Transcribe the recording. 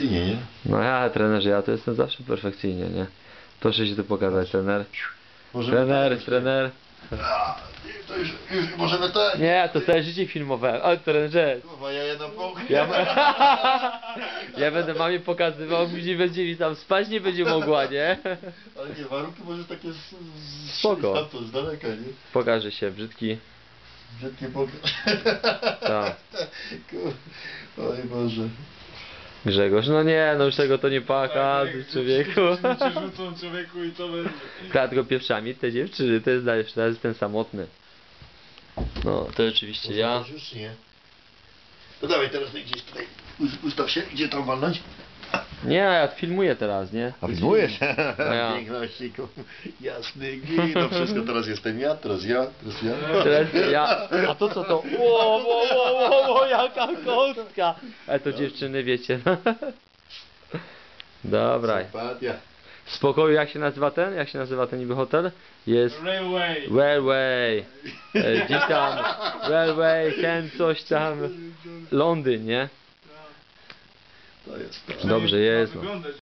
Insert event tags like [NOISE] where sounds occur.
Nie, nie? No ja, trenerze, ja to jestem zawsze perfekcyjnie, nie? Proszę się tu pokazać, trener. Możemy Trener, tak- trener. A, to już, już możemy tak. Nie, to całe życie filmowałem. Ale trenerze, Kurwa, ja jedną połkę. ja, [LAUGHS] ja będę mamie pokazywał, gdzie będzie mi tam spać, nie będzie mogła, nie? Ale nie, warunki może takie z, z Spoko. z- to z daleka, nie? Pokaże się, brzydki. Brzydkie poka. Tak. [LAUGHS] Oj Boże. Grzegorz, no nie, no już tego to nie pokazuj, człowieku. Cię [LAUGHS] rzucą człowieku i to będzie. Dlatego pierwszami te dziewczyny, to jest dalej, jest ten samotny. No, to rzeczywiście ja. Już nie. To dawaj teraz gdzieś tutaj. Us- Ustaw się, gdzie tam walnąć? Nie, ja filmuję teraz, nie? A filmujesz? [LAUGHS] No ja. Jasny gwint. No wszystko teraz jestem ja, teraz ja, teraz ja. Teraz ja. A to co to? Ło, ło, ło, ło, ło jaka kostka! Ale to dziewczyny wiecie. Dobra. Sympatia. W spokoju jak się nazywa ten? Jak się nazywa ten niby hotel? Jest Railway. Railway. E, Gdzieś tam. Railway, ten coś tam. Londyn, nie? To jest to. Dobrze jest, no. Wyglądać.